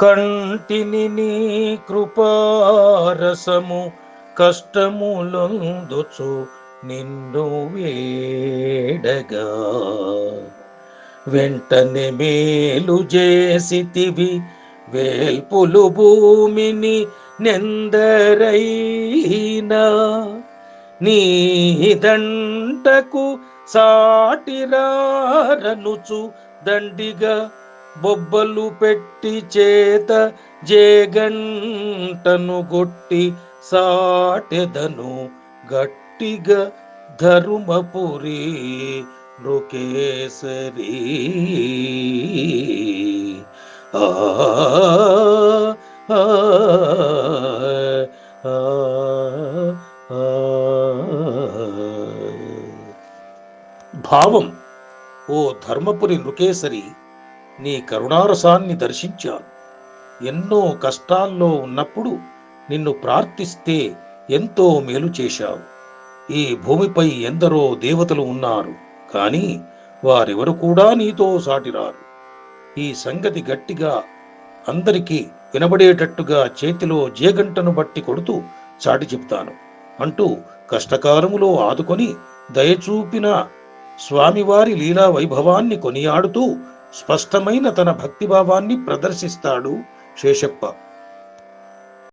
కంటిని నీ కృపారసము కష్టములొందుచు నిన్ను వేడగా. వెంటనే మేలు చేసితివి వేల్పులు భూమిని నెందరైనా. నీ దంటకు సాటిరారనుచు దండిగా బొబ్బలు పెట్టి చేత జేగంటను గొట్టి సాటెదను గట్టిగా ధర్మపురి నృకేసరి ఆ ఆ, ఆ, ఆ. భావం ఓ ధర్మపురి నృకేసరి నీ కరుణారసాన్ని దర్శించాను. ఎన్నో కష్టాల్లో ఉన్నప్పుడు నిన్ను ప్రార్థిస్తే ఎంతో మేలు చేశావు. ఈ భూమిపై ఎందరో దేవతలు ఉన్నారు కానీ వారెవరు కూడా నీతో సాటిరారు. ఈ సంగతి గట్టిగా అందరికీ వినబడేటట్టుగా చేతిలో జేగంటను బట్టి కొడుతూ చాటి చెప్తాను. అంటూ కష్టకాలములో ఆదుకొని దయచూపిన స్వామివారి లీలా వైభవాన్ని కొనియాడుతూ స్పష్టమైన తన భక్తిభావాన్ని ప్రదర్శిస్తాడు శేషప్ప.